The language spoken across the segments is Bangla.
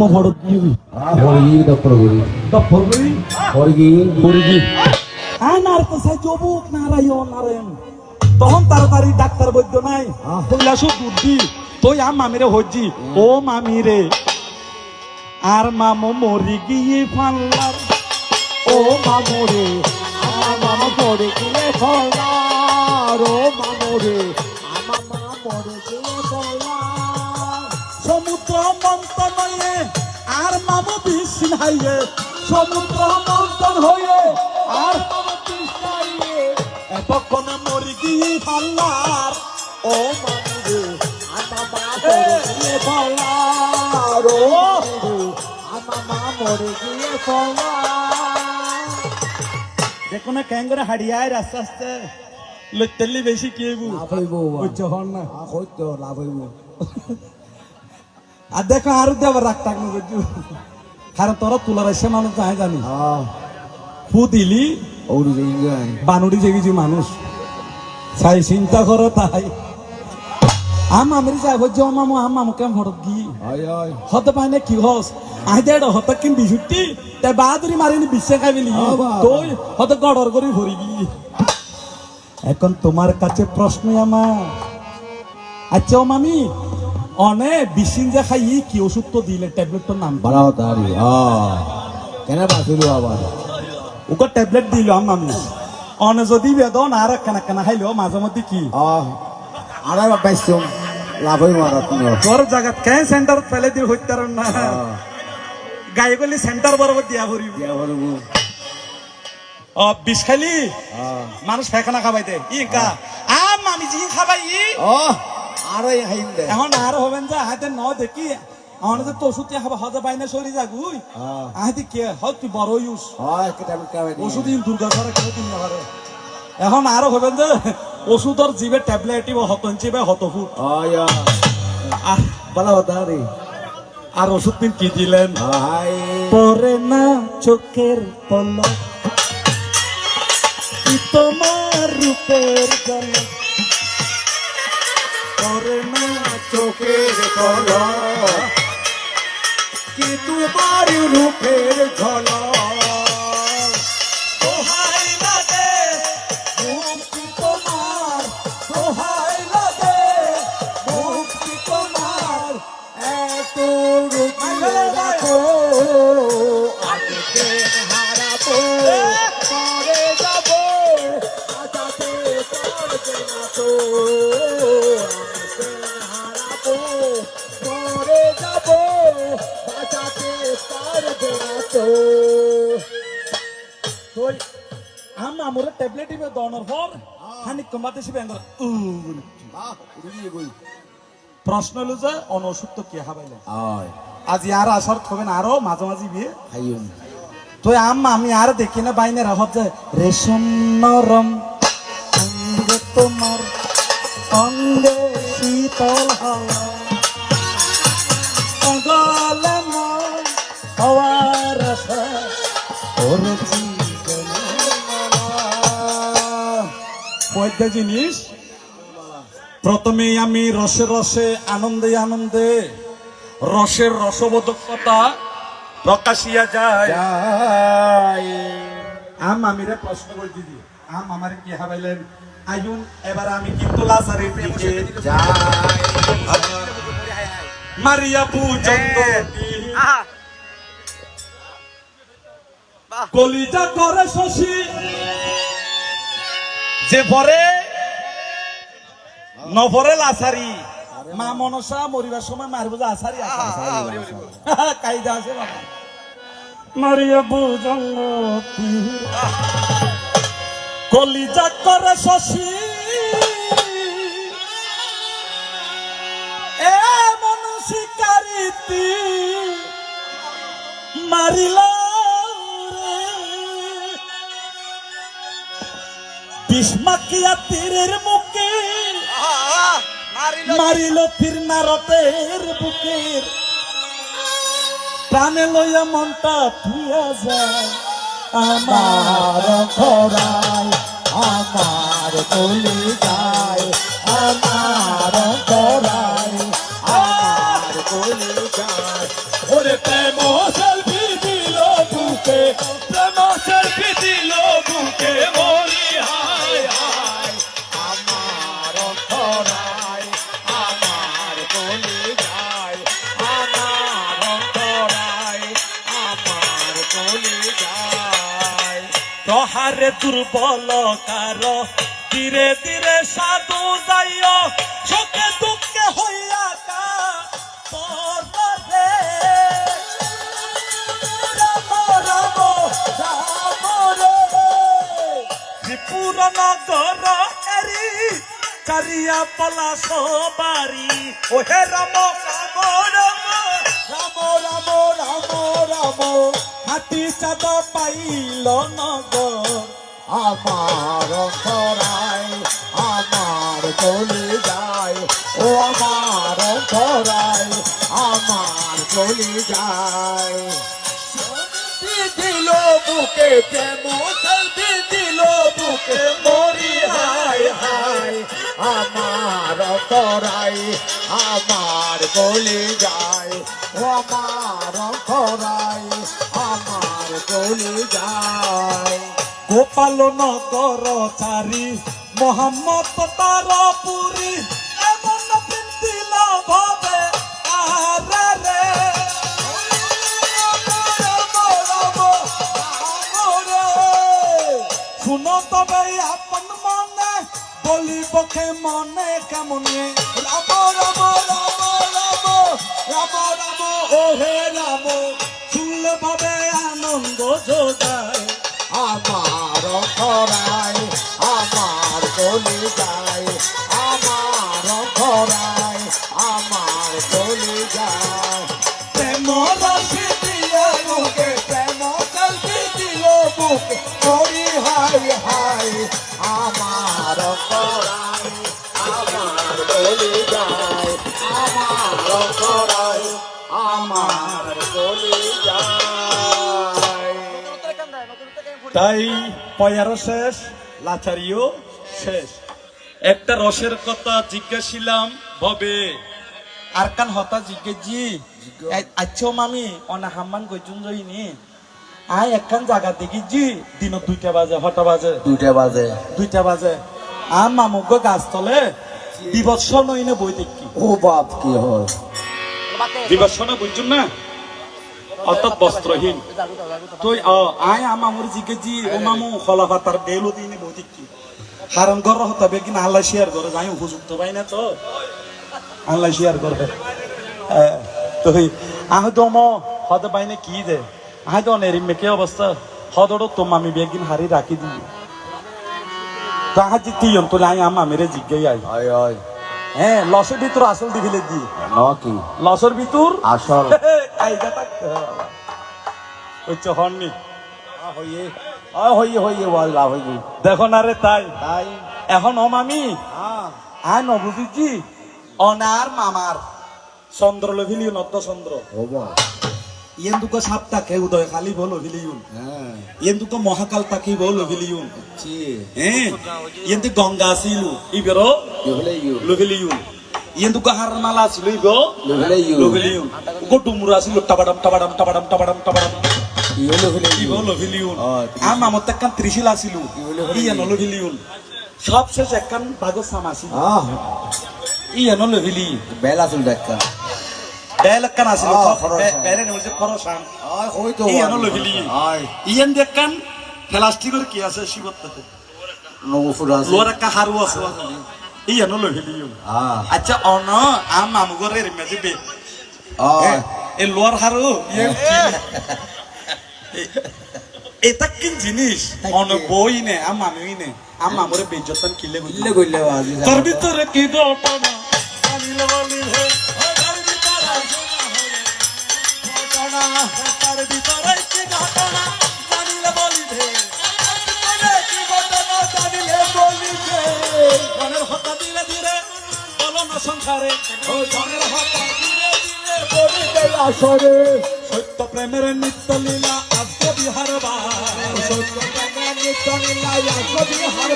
মামা করি দপ্তর করি হরগি মুরগি আয় নার কাছে জবুক নারায়ণ নারায়ণ তখন তাড়াতাড়ি ডাক্তার বৈদ্য নাই কইলা সব বুদ্ধি তুই আম মামিরে হজ্জি ও মামিরে আর মামো মরি গিয়ে ফাল্লার ও মামরে আমার মামা পড়ে গিয়ে ফলার ও মামরে আমার মা পড়ে গিয়ে ফলার মন্থন হয়ে আর মামো বিষ্ণ হাইয়ে সমুদ্র মন্থন হয়ে আর এতক্ষণ মরি গিয়ে ফাল্লার ও মা গিয়ে মা মরে গিয়ে দেখো না কেন করে হাড়িয়ায় আস্তে আস্তে লইতেলি বেশি কি হইব? লাভ হইব উচ্চ হন না? হইতো লাভ হইব। আর দেখো আরও দেবার রাগ টাক না বুঝু কারণ তোরা তুলার এসে মানুষ যাই জানি। ফু দিলি বানুড়ি কিছু মানুষ। চাই চিন্তা করো তাই। আম আমি যাই হচ্ছে মামু আম মামু কেম হয় হয়। হতে পাই না কি হস? আই দেড় হতে কিন বিশুটি তাই বাহাদুরি মারিনি বিশ্বে খাইবিলি। তুই হতে গড়র করে ভরি গিয়ে। এখন তোমার কাছে প্রশ্ন আমার। আচ্ছা মামি অনে বিশিন যে খাই কি ওষুধ তো দিলে ট্যাবলেটটার নাম? বাড়া হ্যাঁ কেন বাঁচিল আবার? ওকে ট্যাবলেট দিল আম অনে যদি বেদন আর কেনা কেনা খাইলো মাঝে মধ্যে কি? আর তুমি তোর জায়গা কেন সেন্টার ফেলে দিয়ে হইতে না। গায়ে গলি সেন্টার বরাবর দিয়া ভরিব। দিয়া করব ও বিষ খাইলি? মানুষ ফেকানা খাবাই দে। ই কা আম আমি জি খাবাই। ই ও আড়াই খাইম দে এখন আর হবেন যে হাতে ন দেখি। আমার তো ওষুধ খাবা হজে পাই না সরি যাগুই আহাতি কে? হত তুই বড় ইউস। হয় কেটা কামে ওষুধ ইন দুর্গা কেন তিন ঘরে। এখন আরও হবেন যে ওষুধর জিবে ট্যাবলেট ইব হতন চিবে হত ফুট। হয় আর বালা হতে হারি আর ওষুধ দিন কি দিলেন? পরে না চোখের পলক। তোমার রূপের পরে না চোখের কলক কি তোমার রূপের ঝলক ট্যাবলেট ইবে দনের পর খানিক কমাতে শিবে এঙ্গর উ বলে। বাহ রুগিয়ে গই। প্রশ্ন হলো যে অনসুস্থ কে হাবাইলে আয়। আজ আর আসার হবে না আরও মাঝে মাঝে বিয়ে। খাইম তুই আম্মা আমি আর দেখি না বাইনে রাখত যে রেশম নরম তোমার অঙ্গে শীতল হাওয়া। কয়টা জিনিস? প্রথমে আমি রসে রসে আনন্দে আনন্দে রসের রসবোধকতা প্রকাশিয়া যায়। আম আমিরে প্রশ্ন করে দিদি। আম আমারে কি হাবাইলেন আইন এবার আমি কিন্তু লাসারের দিকে যাই। মারিয়া পূজন্দ কলিজা করে শশী। যে পরে নভরে লাসারি। মা মনসা মরিবার সময় মারব যে আসারি কাইদা আছে মারিয়া কলিজা করে শশী। এ মনসিকারিতি মারিল বিষ্মাকিয়া তীরের মুখে? মারিল তীর নারতের বুকের প্রাণে লইয়া মনটা থুইয়া যায়। আমার খরায় আমার কলি যায়। আমার করাই আমার কলি যায়। ওরে প্রেম দুর্বল কার? ধীরে ধীরে সাধু যাইও, সুখে দুঃখে হইয়া কা পরে রাম রাম রাম, রে। ত্রিপুর নগর এরি চারিয়া পলাশ রাম রাম রাম রাম রাম রাম রাম। হাতি চাঁদ পাইল নগর। আমার অন্তরায় আমার গলি যায় ও আমার অন্তরায় আমার গলি যায় দিল বুকে দিল বুকে, মরি হায় হায়। আমার অন্তরায় আমার গলি যায় ও আমার অন্তরায় আমার গলি যায় গোপাল নগর চারি, মোহাম্মদ তার পুরী। এমন মনে মনে কেমনে? রাম রাম রাম রাম রাম রাম ও হে রাম শুনলে ভাবে আনন্দ যোগায়। আমার খরায় আমার চলি যায় আমার খরায় আমার চলি যায় প্রেম হাই হাই আমার অন্তরায় তাই পয়ারও শেষ লাচারিও শেষ। একটা রসের কথা জিজ্ঞাসিলাম ভবে? আর কান হতা জিজ্ঞেজি আচ্ছা মামি অনা হাম্মান গইজুন জইনি? আই একখান জায়গা দেখি জি দিন দুইটা বাজে হটা বাজে। দুইটা বাজে। দুইটা বাজে। আ মামুগ গাছ তলে বিবৎস নইনে বই দেখি। ও বাপ কি হল বিবৎস না বুঝছুন না? অর্থাৎ বস্ত্রহীন তুই আয় আম আমর জিকে জি ও মামু খলা পাতার দেলো দিনে বৌদিক কি? কারণ গর হতা বেগিন আল্লাহ শেয়ার যাই উপযুক্ত পাই না তো আল্লাহ শেয়ার করে তুই আহ তো ম হতে পাই না কি দে আহ তো নেরি মেকে অবস্থা হদড়ো তো মামি বেগিন হারি রাখি দি তাহা জিতি তো আই আম আমিরে জিজ্ঞাই আই। হ্যাঁ লসের ভিতর আসল দিবিলে দি। নকি লসের ভিতর আসল। আইগা থাকতে হবে হচ্ছে হননি। হইয়ে আয় হইয়ে হইয়ে বল লাভ হইয়ে। দেখো না রে তাই। তাই? এখন অমামি হ্যাঁ নবুঝিছি অনার মামার। চন্দ্র লভিলি নদ্দ চন্দ্র। ও বাপ ইয়েন সাপ তাকে উদয় খালি বলো ভিলিউন। হ্যাঁ। ইয়েন দুটো মহাকাল তাকি বলো ভিলিউন। হ্যাঁ? ইয়েন দি গঙ্গা আছিল। ইবেরো লভিলিউন ইয়েন দুটো হার মালা আছিল ইবো লভিলিউন গো ডুমুরা আছিল টাবাডাম টাবাডাম টাবাডাম টাবাডাম টাবাডাম। ইউ লহলে কি ইউ বলো ভিলিউন অ, ত্রিশূল। আম আমার একখান ত্রিশিল আছিল ইয়ে নলো ভিলিউন সব শেষ একখান ভাগো সাম আছিল। ইয়ে নলো ভিলি বেলা চুল দেখা বেল একখান আছিল। বেলে নলছে খরসাম আয় হই তো এই আনো লভিলি। আয়। ইয়েন দেখখান প্লাস্টিকের কি আছে শিবত্তাতে? নগফুর আছে লোয়ার একটা হারু আছে। ইয়ে ভিলিউন আহ আচ্ছা অন আম মামুগরের মেজি বে আয় এ লোয়ার হারু এটা কিন জিনিস অন বই নে আম মামি নে আম মামুরে বেজতন কিলে বাজি তোর ভিতরে কি ঘটনা আমি বলি হে হাতারে ও জনের হাতারে দিনে দিনে পড়িতে আসরে সত্য প্রেমের নিত্য লীলা আজকে বিহার সত্য প্রেমের নিত্য লীলা আজকে বিহার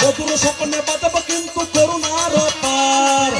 মধুর স্বপ্নে বাঁধব কিন্তু করুণার পার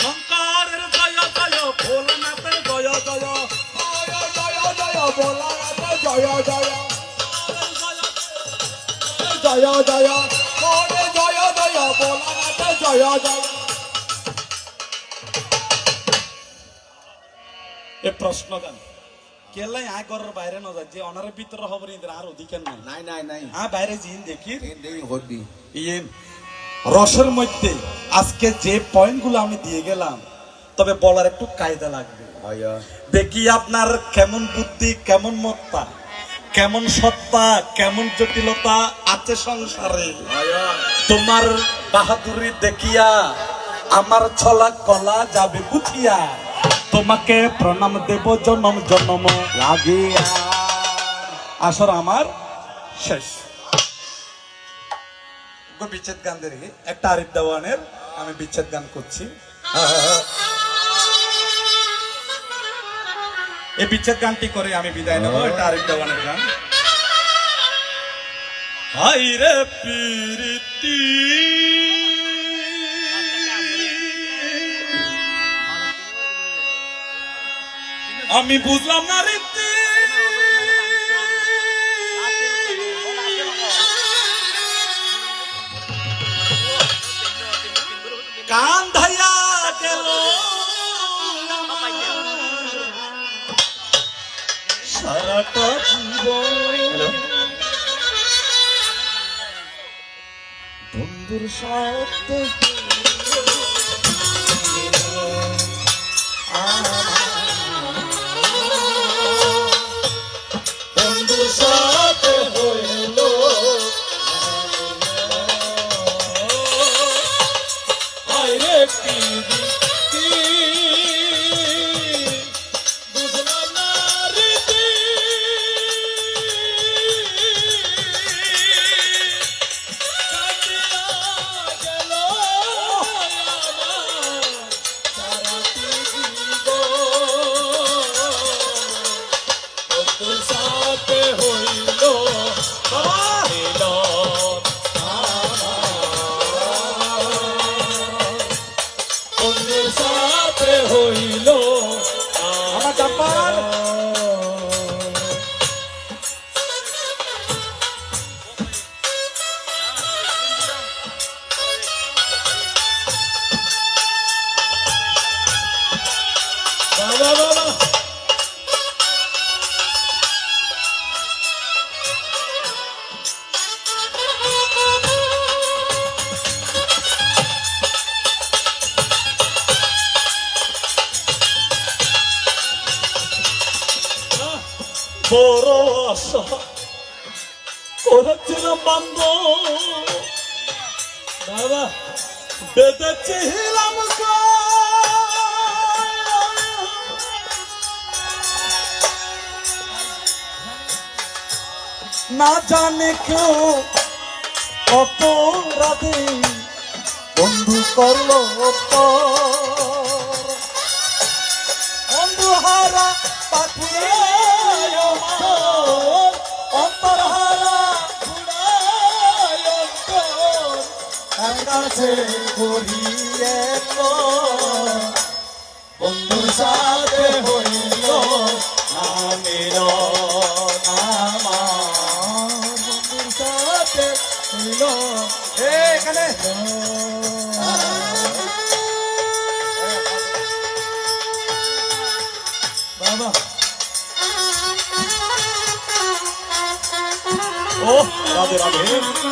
শঙ্করের জয় জয় ভোলনাথের জয় জয় জয় জয় জয় ভোলনাথের জয় জয় জয় জয় এ প্রশ্ন ঘরের বাইরে ন যায় যে অনারের ভিতরে ইন্দ্র আর অধিকার নাই। নাই নাই নাই। আ বাইরে জিন দেখি। হদি ইয়ে রসের মধ্যে আজকে যে পয়েন্টগুলো আমি দিয়ে গেলাম তবে বলার একটু কায়দা লাগবে। হয় দেখি আপনার কেমন বুদ্ধি কেমন মত্তা কেমন সত্তা কেমন জটিলতা আছে সংসারে। তোমার বাহাদুরি দেখিয়া আমার ছলা কলা যাবে বুঝিয়া। তোমাকে প্রণাম দেব জনম জনম। লাগিয়া আসর আমার শেষ। বিচ্ছেদ গান দেখি একটা আরিফ দেওয়ানের আমি বিচ্ছেদ গান করছি। এই বিচ্ছেদ গানটি করে আমি বিদায় নেব। এটা আরিফ দেওয়ানের গান। হাই রে পিরিতি। আমি বুঝলাম না রীতি কান ধাইয়া গেল। সারাটা জীবন বন্ধুর সাথে জানে কেউ কত রাধে বন্ধু করল। বন্ধু হারা পাখিরে অন্তর অন্তর হারা ঘুরায় অন্তর। আকাশে ঘুরিয়ে বন্ধুর সাথে হইল নামের Radhe Radhe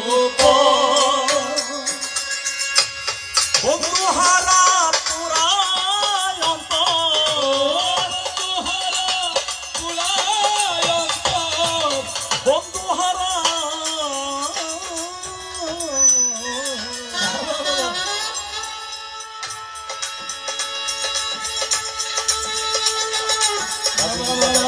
Oh, oh, oh, oh.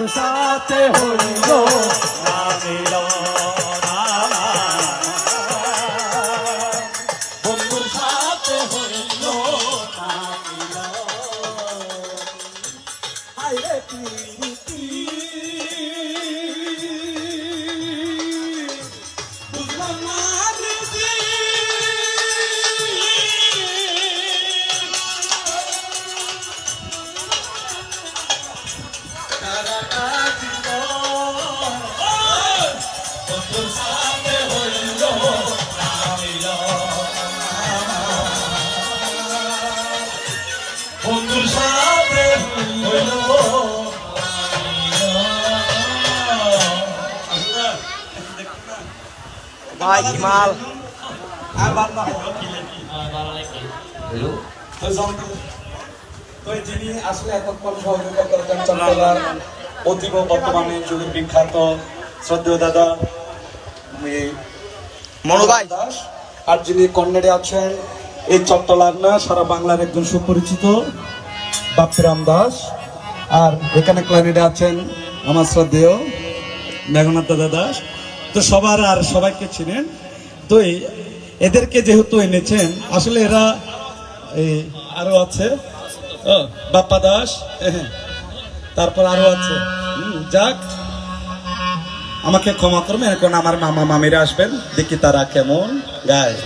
তোর সাথে হইল না মিলন জঙ্গল তো যিনি আসলে এতক্ষণ সহযোগিতা করেছেন চট্টগ্রাম অতীব বর্তমানে যুগের বিখ্যাত শ্রদ্ধেয় দাদা আমি দাস আর যিনি কন্যাডে আছেন এই চট্টলার না সারা বাংলার একজন সুপরিচিত বাপ্পিরাম দাস। আর এখানে ক্লারিডে আছেন আমার শ্রদ্ধেয় মেঘনাথ দাদা দাস। তো সবার আর সবাইকে চিনেন। তো এদেরকে যেহেতু এনেছেন আসলে এরা এই আরও আছে। বাপ্পা দাস হ্যাঁ, তারপর আরও আছে। যাক আমাকে ক্ষমা করবেন এখন আমার মামা মামিরা আসবেন দেখি তারা কেমন গায়।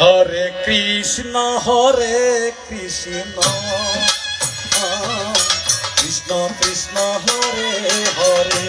হরে কৃষ্ণ হরে কৃষ্ণ কৃষ্ণ কৃষ্ণ হরে হরে।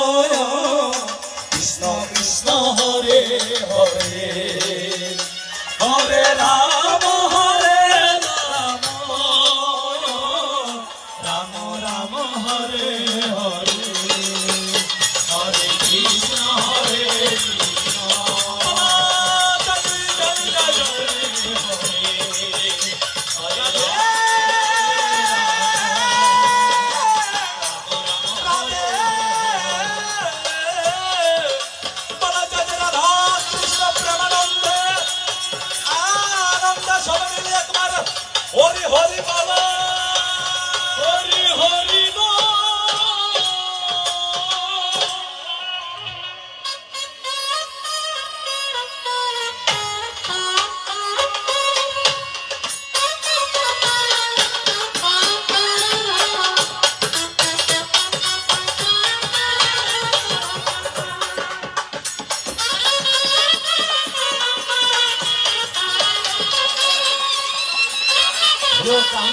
ভাই